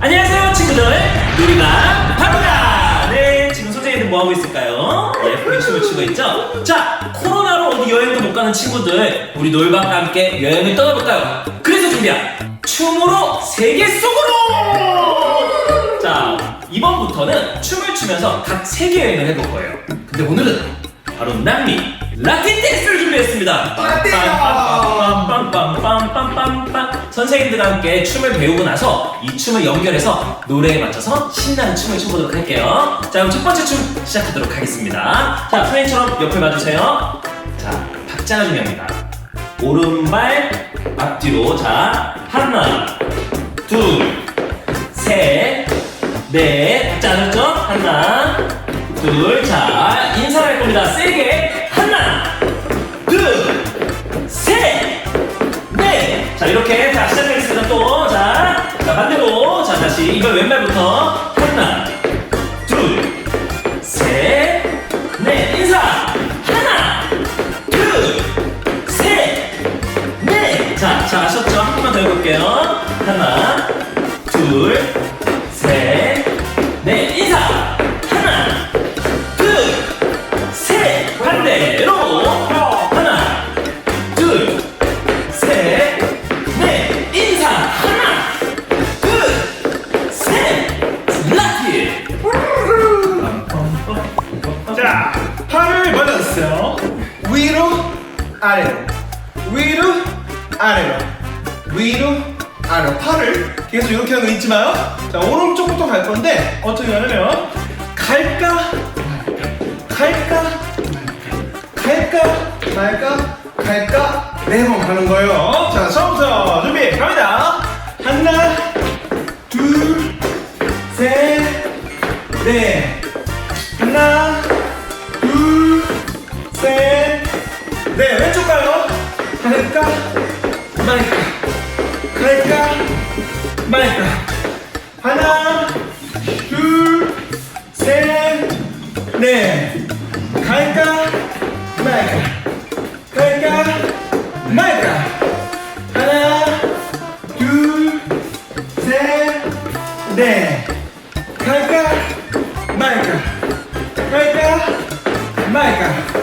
안녕하세요 친구들. 놀이방 바꾸다 네 지금 선생님들 뭐하고 있을까요? 예쁘게 춤을 추고 있죠? 자 코로나로 어디 여행도 못 가는 친구들 우리 놀방과 함께 여행을 떠나볼까요? 그래서 준비한 춤으로 세계 속으로! 자 이번부터는 춤을 추면서 각 세계 여행을 해볼 거예요. 근데 오늘은 바로 남미 라틴 댄스를 준비했습니다. 빰빰빰빰빰빰빰빰빰 선생님들과 함께 춤을 배우고 나서 이 춤을 연결해서 노래에 맞춰서 신나는 춤을 춰보도록 할게요. 자 그럼 첫 번째 춤 시작하도록 하겠습니다. 자 프렌처럼 옆을 봐주세요. 자 박자가 중요합니다. 오른발 앞뒤로. 자 하나 둘 셋 넷 박자 알았죠? 하나 둘 자 인사할 겁니다. 세게 이걸 왼발부터 하나 둘 셋 넷. 인사! 하나 둘 셋 넷. 자, 자 아셨죠? 한 번만 더 해볼게요. 하나 둘 셋 넷. 인사! 하나 둘 셋. 반대로. 하나 둘 아래로. 위로, 아래로. 위로, 아래로. 팔을 계속 이렇게 하는 거 잊지 마요. 자, 오른쪽부터 갈 건데, 어떻게 하냐면, 갈까, 갈까, 갈까, 말까, 갈까, 네 번 가는 거예요. 자, 처음부터 준비, 갑니다. 하나, 둘, 셋, 넷. か前か前か前か鼻ふせれ前か前か前か前か鼻ふせれ前か前か前か前か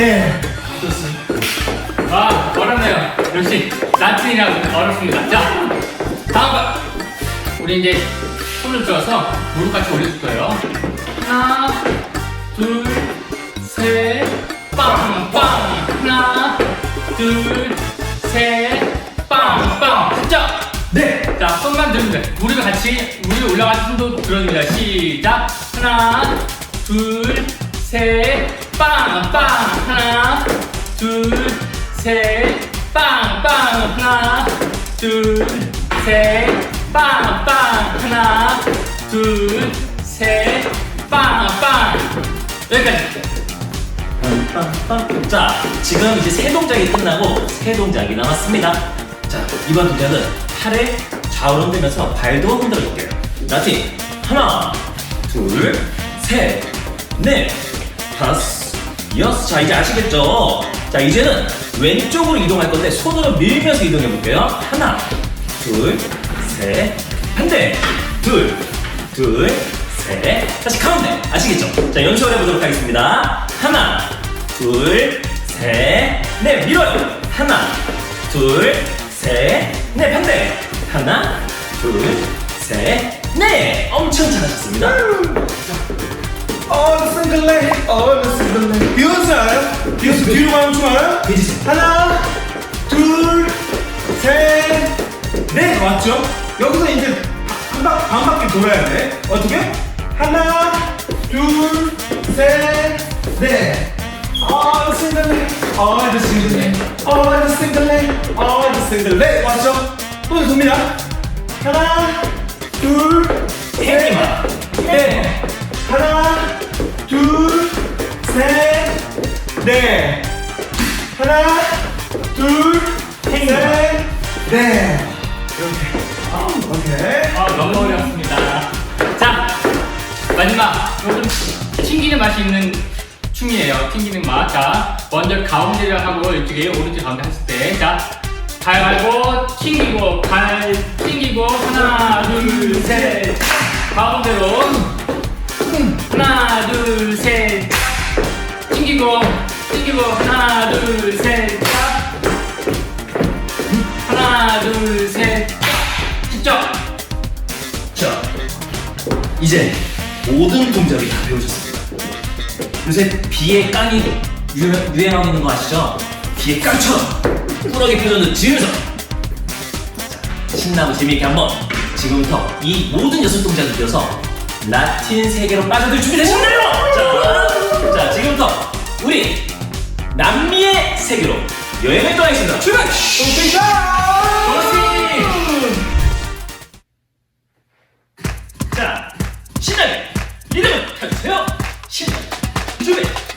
넷. 좋습니다. 아 어렵네요 역시 라틴이라 어렵습니다 자 다음 거 우리 이제 손을 들어서 무릎 같이 올려줄 거예요 하나 둘 셋 빵 빵 하나 둘 셋 빵 빵 자 네. 자, 손만 들면 돼. 우리가 같이, 우리 올라가서 손도 들어줍니다. 시작. 하나, 둘, 셋, 빵, 빵. 하나, 둘, 셋, 빵, 빵. 하나, 둘, 셋, 빵, 빵. 하나, 둘, 셋, 빵, 빵. 여기까지. 빰빰빰. 자, 지금 이제 세 동작이 끝나고 세 동작이 남았습니다. 자, 이번 동작은 팔을 좌우로 흔들면서 발도 흔들어 볼게요. 라틴. 하나, 둘, 셋, 넷, 다섯, 여섯. 자, 이제 아시겠죠? 자, 이제는 왼쪽으로 이동할 건데 손으로 밀면서 이동해 볼게요. 하나, 둘, 셋, 반대. 둘, 둘, 셋. 다시 가운데. 아시겠죠? 자, 연습을 해보도록 하겠습니다. 하나, 둘, 셋, 넷. 밀어요. 하나, 둘, 셋, 넷. 반대. 하나, 둘, 셋, 넷. 엄청 잘하셨습니다. 어느 싱글레, 어느 싱글레. 비욘세 알아요? 비욘세 뒤로 가는 춤 알아요? 해주세요. 하나, 둘, 셋, 넷 맞죠? 여기서 이제 한 바, 반 바퀴 돌아야 돼. 어떻게? 하나, 둘, 셋, 넷. 어느 싱글레, 어느 싱글레, 어느 싱글레, 어느 싱글레 맞죠? 또 돕니다. 하나, 둘, 셋, 행기만. 넷. 하나, 둘, 셋, 넷. 하나, 둘, 셋, 넷. 이렇게. 아, 오케이. 아, 너무 어렵습니다. 자, 마지막. 좀 튕기는 맛이 있는 춤이에요. 튕기는 맛. 자, 먼저 가운데를 하고 이쪽에 오른쪽 가운데 했을 때. 자, 가위바위보 튕기고 발 튕기고 하나 둘 셋 가운데로 이제 모든 동작을 다 배우셨습니다. 요새 비에 깡이 유, 유행하고 있는 거 아시죠? 비에 깡처럼 꾸러기 표정을 지으면서 자, 신나고 재미있게 한번 지금부터 이 모든 여섯 동작을 이어서 라틴 세계로 빠져들 준비 되셨나요? 자, 자 지금부터 우리 남미의 세계로 여행을 떠나겠습니다. 출발! töd, 시작! 리듬을 타주세요! 시작! 준비!